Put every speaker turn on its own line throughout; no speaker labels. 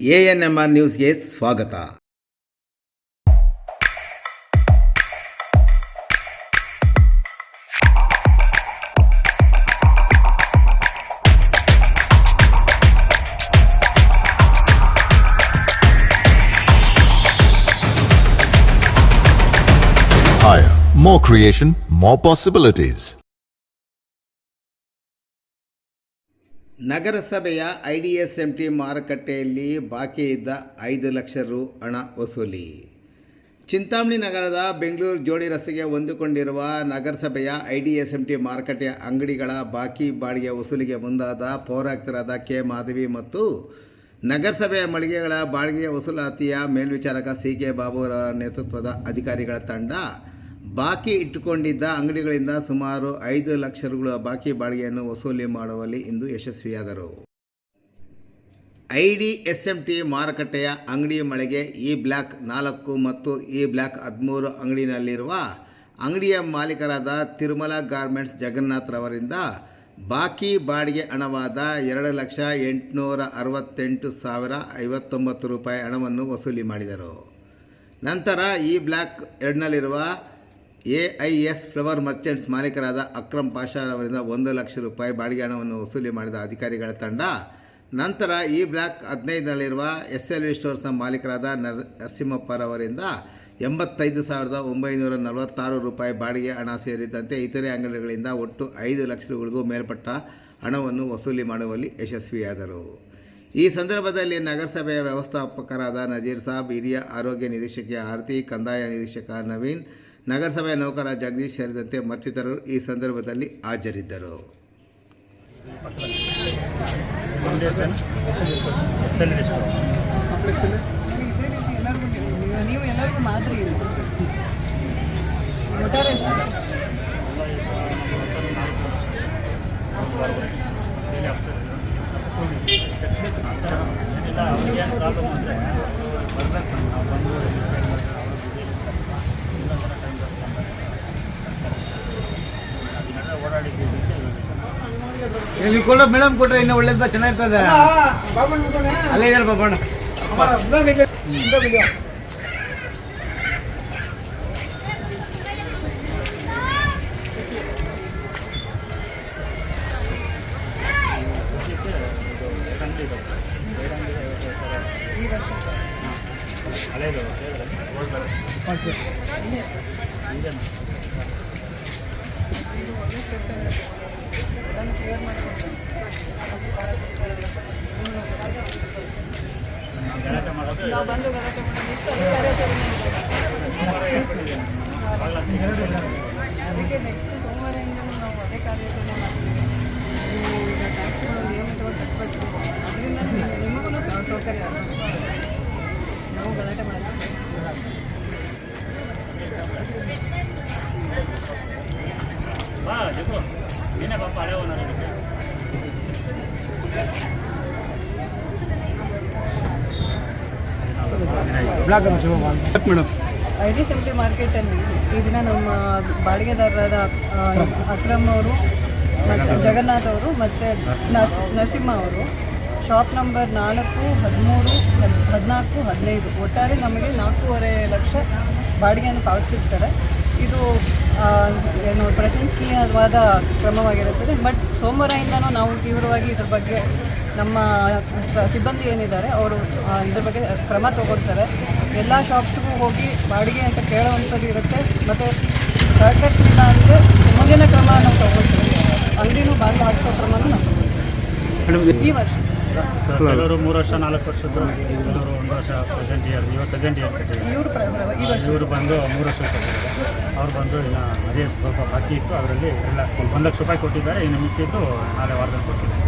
A N M R ನ್ಯೂಸ್ಗೆ ಸ್ವಾಗತ
Higher, more creation, more possibilities.
ನಗರಸಭೆಯ I D S M T ಮಾರುಕಟ್ಟೆಯಲ್ಲಿ ಬಾಕಿ ಇದ್ದ ಐದು ಲಕ್ಷ ರು ಹಣ ವಸೂಲಿ. ಚಿಂತಾಮಣಿ ನಗರದ ಬೆಂಗಳೂರು ಜೋಡಿ ರಸ್ತೆಗೆ ಹೊಂದಿಕೊಂಡಿರುವ ನಗರಸಭೆಯ I D S M T ಮಾರುಕಟ್ಟೆಯ ಅಂಗಡಿಗಳ ಬಾಕಿ ಬಾಡಿಗೆ ವಸೂಲಿಗೆ ಮುಂದಾದ ಪೌರಾಯುಕ್ತರಾದ ಕೆ. ಮಾಧವಿ ಮತ್ತು ನಗರಸಭೆಯ ಮಳಿಗೆಗಳ ಬಾಡಿಗೆ ವಸೂಲಾತಿಯ ಮೇಲ್ವಿಚಾರಕ ಸಿ. ಕೆ. ಬಾಬು ಅವರ ನೇತೃತ್ವದ ಅಧಿಕಾರಿಗಳ ತಂಡ ಬಾಕಿ ಇಟ್ಟುಕೊಂಡಿದ್ದ ಅಂಗಡಿಗಳಿಂದ ಸುಮಾರು ಐದು ಲಕ್ಷ ರುಗಳ ಬಾಕಿ ಬಾಡಿಗೆಯನ್ನು ವಸೂಲಿ ಮಾಡುವಲ್ಲಿ ಇಂದು ಯಶಸ್ವಿಯಾದರು. I D S M T ಮಾರುಕಟ್ಟೆಯ ಅಂಗಡಿ ಮಳೆಗೆ ಈ ಬ್ಲಾಕ್ ನಾಲ್ಕು ಮತ್ತು ಈ ಬ್ಲಾಕ್ ಹದಿಮೂರು ಅಂಗಡಿನಲ್ಲಿರುವ ಅಂಗಡಿಯ ಮಾಲೀಕರಾದ ತಿರುಮಲ ಗಾರ್ಮೆಂಟ್ಸ್ ಜಗನ್ನಾಥ್ ರವರಿಂದ ಬಾಕಿ ಬಾಡಿಗೆ ಹಣವಾದ ಎರಡು ಲಕ್ಷ ಎಂಟುನೂರ ಅರವತ್ತೆಂಟು ಸಾವಿರ ಐವತ್ತೊಂಬತ್ತು ರೂಪಾಯಿ ಹಣವನ್ನು ವಸೂಲಿ ಮಾಡಿದರು. ನಂತರ ಈ block ಎರಡ್ನಲ್ಲಿರುವ A I S flower merchants ಮಾಲೀಕರಾದ Akram ಪಾಷಾರವರಿಂದ ಒಂದು ಲಕ್ಷ ರೂಪಾಯಿ ಬಾಡಿಗೆ ಹಣವನ್ನು ವಸೂಲಿ ಮಾಡಿದ ಅಧಿಕಾರಿಗಳ ತಂಡ. ನಂತರ ಈ ಬ್ಲಾಕ್ ಹದಿನೈದರಲ್ಲಿರುವ ಎಸ್ ಎಲ್ ವಿ ಸ್ಟೋರ್ಸ್ನ ಮಾಲೀಕರಾದ ನರ್ ನರಸಿಂಹಪ್ಪರವರಿಂದ ಎಂಬತ್ತೈದು ಸಾವಿರದ ಒಂಬೈನೂರ ನಲವತ್ತಾರು ರೂಪಾಯಿ ಬಾಡಿಗೆ ಹಣ ಸೇರಿದಂತೆ ಇತರೆ ಅಂಗಡಿಗಳಿಂದ ಒಟ್ಟು ಐದು ಲಕ್ಷಗಳಿಗೂ ಮೇಲ್ಪಟ್ಟ ಹಣವನ್ನು ವಸೂಲಿ ಮಾಡುವಲ್ಲಿ ಯಶಸ್ವಿಯಾದರು. ಈ ಸಂದರ್ಭದಲ್ಲಿ ನಗರಸಭೆಯ ವ್ಯವಸ್ಥಾಪಕರಾದ ನಜೀರ್ ಸಾಬ್, ಹಿರಿಯ ಆರೋಗ್ಯ ನಿರೀಕ್ಷಕಿ ಆರತಿ, ಕಂದಾಯ ನಿರೀಕ್ಷಕ ನವೀನ್, ನಗರಸಭೆಯ ನೌಕರ ಜಗದೀಶ್ ಸೇರಿದಂತೆ ಮತ್ತಿತರರು ಈ ಸಂದರ್ಭದಲ್ಲಿ ಹಾಜರಿದ್ದರು.
ಇಲ್ಲಿ ಕೊಡ ಮೇಡಮ್ ಕೊಟ್ರೆ ಇನ್ನು ಒಳ್ಳೇದ ಚೆನ್ನಾಗಿರ್ತದೆ ಅಲ್ಲೇ ಇದಾರೆ ಬಾಬಣ್ಣ
ಈ ವರ್ಷ ಇದು ಒಳ್ಳೆ ಅದನ್ನು ಕ್ಲಿಯರ್ ಮಾಡಿಕೊಡ್ತೇನೆ ನಾವು ಬಂದು ಗಲಾಟೆ ಮಾಡೋದು. ಇಷ್ಟು ಕಾರ್ಯಾಚರಣೆ ಅದಕ್ಕೆ ನೆಕ್ಸ್ಟ್ ಸೋಮವಾರದಿಂದಲೂ ನಾವು ಅದೇ ಕಾರ್ಯಾಚರಣೆ ಮಾಡ್ತೀವಿ
ಮೇಡಮ್
ಐ ಡಿ ಸೆಂಟಿ ಮಾರ್ಕೆಟಲ್ಲಿ ಈ ದಿನ ನಮ್ಮ ಬಾಡಿಗೆದಾರರಾದ ಅಕ್ರಮ್ ಅವರು ಮತ್ತು ಜಗನ್ನಾಥ್ ಅವರು ಮತ್ತು ನರ್ಸ್ ನರಸಿಂಹ ಅವರು ಶಾಪ್ ನಂಬರ್ ನಾಲ್ಕು ಹದಿಮೂರು ಹದ್ ಹದಿನಾಲ್ಕು ಹದಿನೈದು. ಒಟ್ಟಾರೆ ನಮಗೆ ನಾಲ್ಕೂವರೆ ಲಕ್ಷ ಬಾಡಿಗೆಯನ್ನು ಪಾವತಿಸಿರ್ತಾರೆ. ಇದು ಏನು ಪ್ರಶಂಸನೀಯವಾದ ಕ್ರಮವಾಗಿರುತ್ತದೆ. ಬಟ್ ಸೋಮವಾರದಿಂದನೂ ನಾವು ತೀವ್ರವಾಗಿ ಇದ್ರ ಬಗ್ಗೆ ನಮ್ಮ ಸಿಬ್ಬಂದಿ ಏನಿದ್ದಾರೆ, ಅವರು ಇದ್ರ ಬಗ್ಗೆ ಕ್ರಮ ತಗೊಳ್ತಾರೆ. ಎಲ್ಲ ಶಾಪ್ಸ್ಗೂ ಹೋಗಿ ಬಾಡಿಗೆ ಅಂತ ಕೇಳುವಂಥದ್ದು ಇರುತ್ತೆ. ಮತ್ತು ಸಹಕರಿಸಲಿಲ್ಲ ಅಂದರೆ ಮುಂದಿನ ಕ್ರಮ ನಾವು ತಗೊಳ್ತೀವಿ. ಅಂಗಡಿನೂ ಬಾಗಿಲು ಹಾಕಿಸೋ ಕ್ರಮನೂ ನಾವು ಈ ವರ್ಷ.
ಕೆಲವರು ಮೂರು ವರ್ಷ ನಾಲ್ಕು ವರ್ಷದ್ದು ಕೆಲವರು ಒಂದು ವರ್ಷ ಪ್ರೆಸೆಂಟ್ ಇಯರ್ ಇವಾಗ ಪ್ರೆಸೆಂಟ್ ಇಯರ್ ಕಟ್ಟಿದ್ದಾರೆ.
ಇವರು
ಬಂದು ಮೂರು ವರ್ಷ ಕಟ್ಟಿದ್ದಾರೆ. ಅವ್ರು ಬಂದು ಇನ್ನು ಅದೇ ಸ್ವಲ್ಪ ಬಾಕಿ ಇತ್ತು. ಅದರಲ್ಲಿ ಎಲ್ಲ ಒಂದು ಲಕ್ಷ ರೂಪಾಯಿ ಕೊಟ್ಟಿದ್ದಾರೆ. ಇನ್ನು ಮಿಕ್ಕಿದ್ದು ನಾಳೆ ವಾರದಲ್ಲಿ ಅಂತ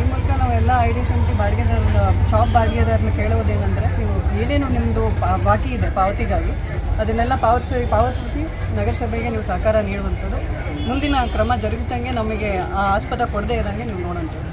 ಈ ಮೂಲಕ ನಾವೆಲ್ಲ ಐ ಡಿ ಸಮಿತಿ ಬಾಡಿಗೆದಾರರ ಶಾಪ್ ಬಾಡಿಗೆದಾರನ ಕೇಳುವುದೇನೆಂದರೆ ನೀವು ಏನೇನು ನಿಮ್ಮದು ಬಾಕಿ ಇದೆ ಪಾವತಿಗಾಗಿ ಅದನ್ನೆಲ್ಲ ಪಾವತಿಸಿ ಪಾವತಿಸಿ ನಗರಸಭೆಗೆ ನೀವು ಸಹಕಾರ ನೀಡುವಂಥದ್ದು. ಮುಂದಿನ ಕ್ರಮ ಜರುಗಿಸಿದಂಗೆ ನಮಗೆ ಆ ಆಸ್ಪದ ಕೊಡದೇ ಇದ್ದಂಗೆ ನೀವು ನೋಡುವಂಥದ್ದು